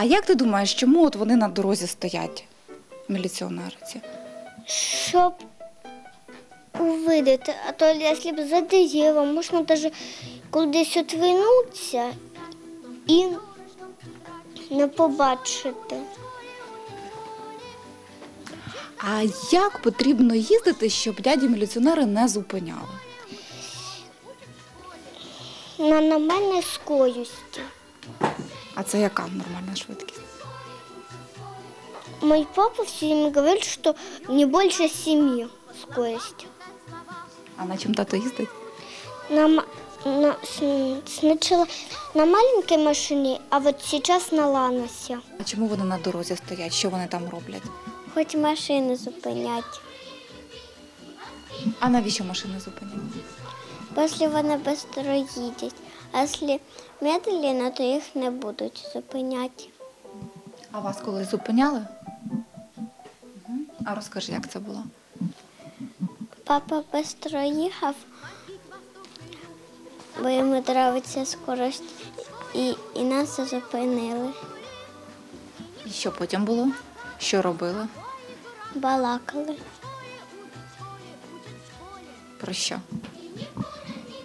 А як ти думаєш, чому от вони на дорозі стоять, міліціонери ці? Щоб увидіти, а то якщо б за деревом, можна навіть кудись отвернутися і не побачити. А як потрібно їздити, щоб дяді міліціонери не зупиняли? На нормальній скорості. А це яка нормальна швидкість? Мой папа все время говорит, что не больше семи скорость. А на чим тато їздить? На, ма- на, с- сначала на маленькой машине, а вот сейчас на Ланосе. А чому вони на дорозі стоять? Що вони там роблять? Хоч машини зупинять. А навіщо машини зупиняють? Після вони швидко їдять. А якщо медленно, то їх не будуть зупиняти. А вас колись зупиняли? А розкажи, як це було? Папа швидко їхав, бо йому подобається скорость, і, і нас зупинили. І що потім було? Що робили? Балакали. Про що?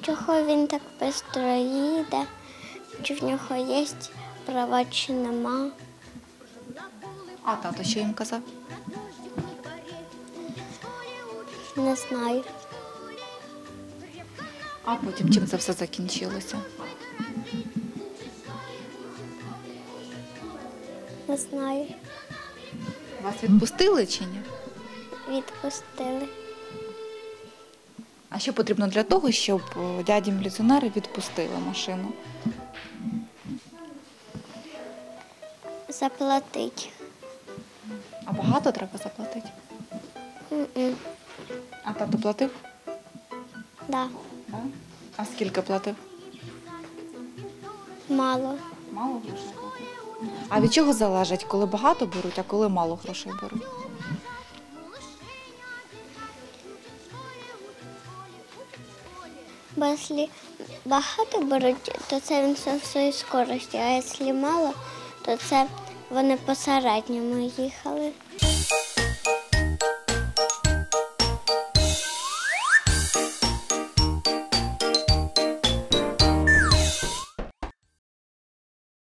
Чого він так швидко їде? Чи в нього є права, чи нема? А тато що їм казав? Не знаю. А потім чим це все закінчилося? Не знаю. Вас відпустили чи ні? Відпустили. А що потрібно для того, щоб е, дяді міліціонери відпустили машину? Заплатить. А багато треба заплатити? М-м. А тато платив? Да, Да? А скільки платив? мало. Мало грошей. А від чого залежить, коли багато беруть, а коли мало грошей беруть? Бо якщо багато беруть, то це він своїй скорості, а якщо мало, то це вони по середньому їхали.